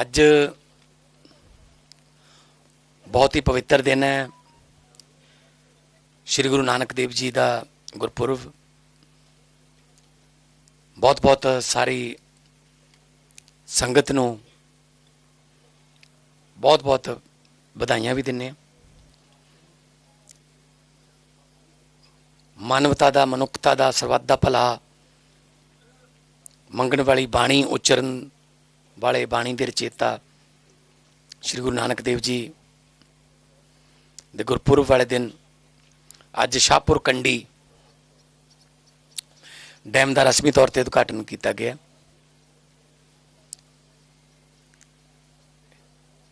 ਅੱਜ ਬਹੁਤ ਹੀ ਪਵਿੱਤਰ ਦਿਨ ਹੈ। ਸ੍ਰੀ ਗੁਰੂ ਨਾਨਕ ਦੇਵ ਜੀ ਦਾ ਗੁਰਪੁਰਬ। ਬਹੁਤ ਬਹੁਤ ਸਾਰੀ ਸੰਗਤ ਨੂੰ ਬਹੁਤ ਬਹੁਤ ਵਧਾਈਆਂ ਵੀ ਦਿੰਨੇ ਆ ਮਾਨਵਤਾ ਦਾ, ਮਨੁੱਖਤਾ ਦਾ, ਸਰਬੱਤ ਦਾ ਭਲਾ ਮੰਗਣ ਵਾਲੀ ਬਾਣੀ ਉਚਰਨ ਵਾਲੇ ਬਾਣੀ ਦੇ ਰਚੇਤਾ ਸ੍ਰੀ ਗੁਰੂ ਨਾਨਕ ਦੇਵ ਜੀ ਦੇ ਗੁਰਪੁਰਬ ਵਾਲੇ ਦਿਨ ਅੱਜ ਸ਼ਾਹਪੁਰ ਕੰਡੀ ਡੈਮ ਦਾ ਰਸਮੀ ਤੌਰ ਤੇ ਉਦਘਾਟਨ ਕੀਤਾ ਗਿਆ।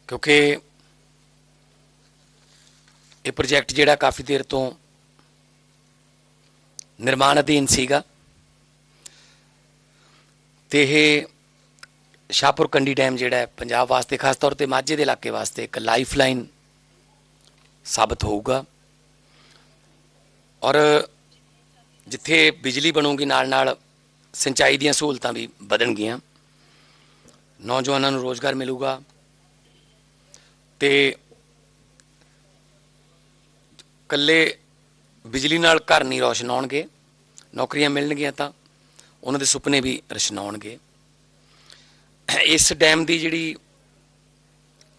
ਕਿਉਂਕਿ ਇਹ ਪ੍ਰੋਜੈਕਟ ਜਿਹੜਾ ਕਾਫੀ ਦੇਰ ਤੋਂ ਨਿਰਮਾਣ ਅਧੀਨ ਸੀਗਾ ਤੇ ਇਹ ਸ਼ਾਹਪੁਰ ਕੰਡੀ ਡੈਮ ਜਿਹੜਾ ਹੈ, ਪੰਜਾਬ ਵਾਸਤੇ, ਖਾਸ ਤੌਰ ਤੇ ਮਾਝੇ ਦੇ ਇਲਾਕੇ ਵਾਸਤੇ ਇੱਕ ਲਾਈਫਲਾਈਨ ਸਾਬਤ ਹੋਊਗਾ। ਔਰ ਜਿੱਥੇ ਬਿਜਲੀ ਬਣੂਗੀ ਨਾਲ ਨਾਲ ਸਿੰਚਾਈ ਦੀਆਂ ਸਹੂਲਤਾਂ ਵੀ ਵਧਣਗੀਆਂ। ਨੌਜਵਾਨਾਂ ਨੂੰ ਰੋਜ਼ਗਾਰ ਮਿਲੂਗਾ। ਤੇ ਕੱਲੇ ਬਿਜਲੀ ਨਾਲ ਘਰ ਨਹੀਂ ਰੋਸ਼ਨ ਹੋਣਗੇ, ਨੌਕਰੀਆਂ ਮਿਲਣਗੀਆਂ ਤਾਂ, ਉਹਨਾਂ ਦੇ ਸੁਪਨੇ ਵੀ ਰਸ਼ਨਾਉਣਗੇ। ਇਸ ਡੈਮ ਦੀ ਜਿਹੜੀ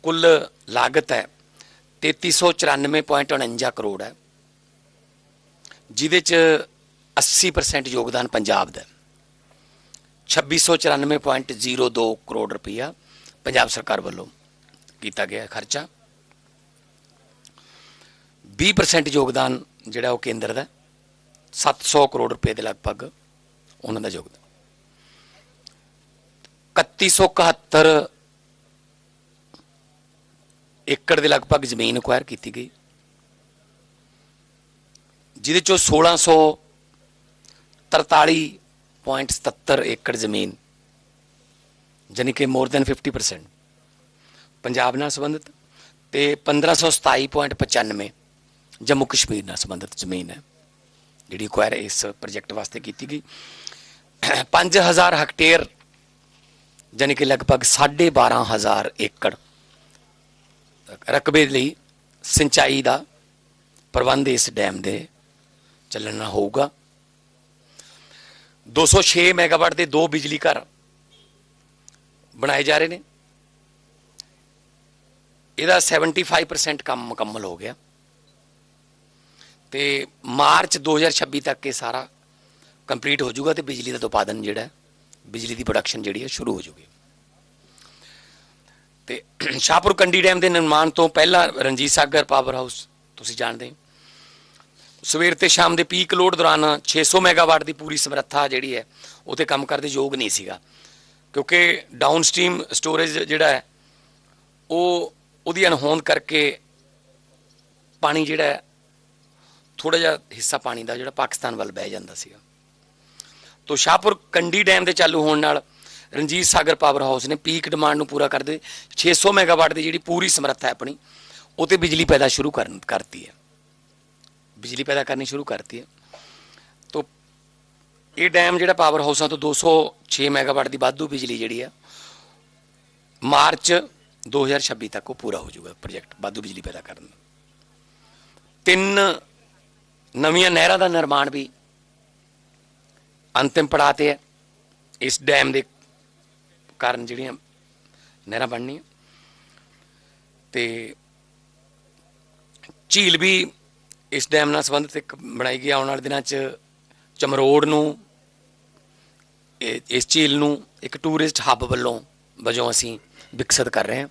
ਕੁੱਲ ਲਾਗਤ ਹੈ 3394.49 ਕਰੋੜ ਹੈ, ਜਿਹਦੇ ਚ 80% ਯੋਗਦਾਨ ਪੰਜਾਬ ਦਾ ਹੈ। 2694.02 ਕਰੋੜ ਰੁਪਇਆ ਪੰਜਾਬ ਸਰਕਾਰ ਵੱਲੋਂ ਕੀਤਾ ਗਿਆ ਖਰਚਾ 20% ਯੋਗਦਾਨ ਜਿਹੜਾ ਉਹ ਕੇਂਦਰ ਦਾ ਹੈ। 700 ਕਰੋੜ ਰੁਪਏ ਦੇ ਲਗਭਗ ਉਹਨਾਂ ਦਾ ਯੋਗਦਾਨ 3171 ਏਕੜ ਦੇ ਲਗਭਗ ਜ਼ਮੀਨ ਅਕਵਾਇਰ ਕੀਤੀ ਗਈ, ਜਿਹਦੇ ਚੋਂ 1643.77 ਏਕੜ ਜ਼ਮੀਨ ਜਾਨੀ ਕਿ ਮੋਰ ਦੈਨ 50% ਪੰਜਾਬ ਨਾਲ ਸੰਬੰਧਿਤ ਤੇ 1527.95 ਜੰਮੂ ਕਸ਼ਮੀਰ ਨਾਲ ਸੰਬੰਧਿਤ ਜ਼ਮੀਨ ਹੈ, ਜਿਹੜੀ ਅਕਵਾਇਰ ਇਸ ਪ੍ਰੋਜੈਕਟ ਵਾਸਤੇ ਕੀਤੀ ਗਈ। 5000 ਹੈਕਟੇਅਰ ਜਾਨੀ ਕਿ ਲਗਭਗ 12500 ਏਕੜ। ਰਕਬੇ ਲਈ ਸਿੰਚਾਈ ਦਾ ਪ੍ਰਬੰਧ ਇਸ ਡੈਮ ਦੇ ਚੱਲਣਾ ਹੋਊਗਾ। 206 ਮੈਗਾਵਾਟ ਦੇ ਦੋ ਬਿਜਲੀ ਘਰ ਬਣਾਏ ਜਾ ਰਹੇ ਨੇ। ਇਹਦਾ 75% ਕੰਮ ਮੁਕੰਮਲ ਹੋ ਗਿਆ। ਤੇ ਮਾਰਚ 2026 ਤੱਕ ਇਹ ਸਾਰਾ ਕੰਪਲੀਟ ਹੋ ਜਾਊਗਾ ਤੇ ਬਿਜਲੀ ਦਾ ਉਤਪਾਦਨ ਜਿਹੜਾ ਬਿਜਲੀ ਦੀ ਪ੍ਰੋਡਕਸ਼ਨ ਜਿਹੜੀ ਹੈ ਸ਼ੁਰੂ ਹੋ ਜਾਊਗੀ ਤੇ ਸ਼ਾਹਪੁਰ ਕੰਡੀ ਡੈਮ ਦੇ ਨਿਰਮਾਣ ਤੋਂ ਪਹਿਲਾਂ ਰਣਜੀਤ ਸਾਗਰ ਪਾਵਰ ਹਾਊਸ ਤੁਸੀਂ ਜਾਣਦੇ ਹੋ। ਸਵੇਰ ਤੇ ਸ਼ਾਮ ਦੇ ਪੀਕ ਲੋਡ ਦੌਰਾਨ 600 ਮੈਗਾਵਾਟ ਦੀ ਪੂਰੀ ਸਮਰੱਥਾ ਜਿਹੜੀ ਹੈ, ਉਹ ਤੇ ਕੰਮ ਕਰਦੇ ਯੋਗ ਨਹੀਂ ਸੀਗਾ। ਕਿਉਂਕਿ ਡਾਊਨ ਡਾਊਨਸਟ੍ਰੀਮ ਸਟੋਰੇਜ ਜਿਹੜਾ ਹੈ, ਉਹ ਉਹਦੀ ਅਣਹੋਂਦ ਕਰਕੇ ਪਾਣੀ ਜਿਹੜਾ ਹੈ ਥੋੜਾ ਜਿਹਾ ਹਿੱਸਾ ਪਾਣੀ ਦਾ ਜਿਹੜਾ ਪਾਕਿਸਤਾਨ ਵੱਲ ਬਹਿ ਜਾਂਦਾ ਸੀਗਾ। ਤੋਂ ਸ਼ਾਹਪੁਰ ਕੰਡੀ ਡੈਮ ਦੇ ਚਾਲੂ ਹੋਣ ਨਾਲ ਰਣਜੀਤ ਸਾਗਰ ਪਾਵਰ ਹਾਊਸ ਨੇ ਪੀਕ ਡਿਮਾਂਡ ਨੂੰ ਪੂਰਾ ਕਰਦੇ 600 ਮੈਗਾਵਾਟ ਦੀ ਜਿਹੜੀ ਪੂਰੀ ਸਮਰੱਥਾ ਹੈ ਆਪਣੀ, ਉਹ ਤੇ ਬਿਜਲੀ ਪੈਦਾ ਸ਼ੁਰੂ ਕਰਨ ਕਰਤੀ ਹੈ। ਬਿਜਲੀ ਪੈਦਾ ਕਰਨੀ ਸ਼ੁਰੂ ਕਰਤੀ ਹੈ। ਤੋਂ ਇਹ ਡੈਮ ਜਿਹੜਾ ਪਾਵਰ ਹਾਊਸਾਂ ਤੋਂ 206 ਮੈਗਾਵਾਟ ਦੀ ਵਾਧੂ ਬਿਜਲੀ ਜਿਹੜੀ ਆ ਮਾਰਚ 2026 ਤੱਕ ਉਹ ਪੂਰਾ ਹੋ ਜਾਊਗਾ ਪ੍ਰੋਜੈਕਟ ਵਾਧੂ ਬਿਜਲੀ ਪੈਦਾ ਕਰਨ ਦਾ ਤਿੰਨ ਨਵੀਆਂ ਨਹਿਰਾਂ ਦਾ ਨਿਰਮਾਣ ਵੀ ਅੰਤਿਮ ਪੜਾਅ ਤੇ ਹੈ। ਇਸ ਡੈਮ ਦੇ ਕਾਰਨ ਜਿਹੜੀਆਂ ਨਹਿਰਾਂ ਬਣਨੀਆਂ। ਤੇ ਝੀਲ ਵੀ ਇਸ ਡੈਮ ਨਾਲ ਸੰਬੰਧਿਤ ਇੱਕ ਬਣਾਈ ਗਈ। ਆਉਣ ਵਾਲੇ ਦਿਨਾਂ 'ਚ ਚਮਰੋੜ ਨੂੰ ਇਸ ਝੀਲ ਨੂੰ ਇੱਕ ਟੂਰਿਸਟ ਹੱਬ ਵੱਲੋਂ, ਵਜੋਂ ਅਸੀਂ ਵਿਕਸਿਤ ਕਰ ਰਹੇ ਹਾਂ।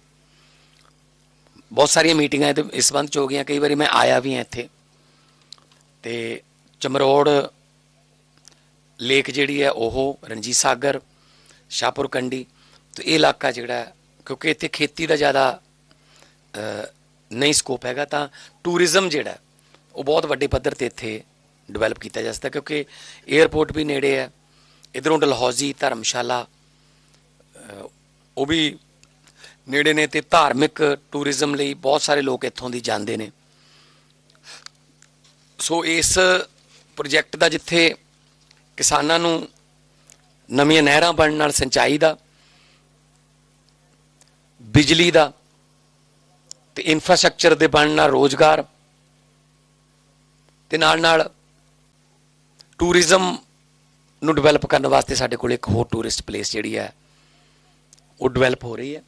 ਬਹੁਤ ਸਾਰੀਆਂ ਮੀਟਿੰਗਾਂ ਇਹਦੇ, ਇਸ ਸੰਬੰਧ 'ਚ ਹੋ ਗਈਆਂ। ਕਈ ਵਾਰੀ ਮੈਂ ਆਇਆ ਵੀ ਹਾਂ ਇੱਥੇ। ਤੇ ਚਮਰੋੜ ਲੇਕ ਜਿਹੜੀ ਹੈ ਉਹ ਰਣਜੀਤ ਸਾਗਰ, ਸ਼ਾਹਪੁਰ ਕੰਡੀ ਤੇ ਇਹ ਇਲਾਕਾ ਜਿਹੜਾ ਕਿਉਂਕਿ ਇੱਥੇ ਖੇਤੀ ਦਾ ਜ਼ਿਆਦਾ ਨਹੀਂ ਸਕੋਪ ਹੈਗਾ, ਤਾਂ ਟੂਰਿਜ਼ਮ ਜਿਹੜਾ ਉਹ ਬਹੁਤ ਵੱਡੇ ਪੱਧਰ ਤੇ ਇੱਥੇ ਡਿਵੈਲਪ ਕੀਤਾ ਜਾ ਸਕਦਾ ਕਿਉਂਕਿ 에ਅਰਪੋਰਟ ਵੀ ਨੇੜੇ ਹੈ, ਇਧਰੋਂ ਡਲਹੌਜ਼ੀ, ਧਰਮਸ਼ਾਲਾ ਉਹ ਵੀ ਨੇੜੇ ਨੇ, ਤੇ ਧਾਰਮਿਕ ਟੂਰਿਜ਼ਮ ਲਈ ਬਹੁਤ ਸਾਰੇ ਲੋਕ ਇੱਥੋਂ ਦੀ ਜਾਂਦੇ ਨੇ। ਸੋ ਇਸ ਪ੍ਰੋਜੈਕਟ ਦਾ ਜਿੱਥੇ ਕਿਸਾਨਾਂ ਨੂੰ ਨਵੀਆਂ ਨਹਿਰਾਂ ਬਣਨ ਨਾਲ ਸਿੰਚਾਈ ਦਾ, ਬਿਜਲੀ ਦਾ ਤੇ ਇਨਫਰਾਸਟ੍ਰਕਚਰ ਦੇ ਬਣਨ ਨਾਲ ਰੋਜ਼ਗਾਰ ਤੇ ਨਾਲ ਨਾਲ ਟੂਰਿਜ਼ਮ ਨੂੰ ਡਿਵੈਲਪ ਕਰਨ ਵਾਸਤੇ ਸਾਡੇ ਕੋਲ ਇੱਕ ਹੋਰ ਟੂਰਿਸਟ ਪਲੇਸ ਜਿਹੜੀ ਹੈ, ਉਹ ਡਿਵੈਲਪ ਹੋ ਰਹੀ ਹੈ।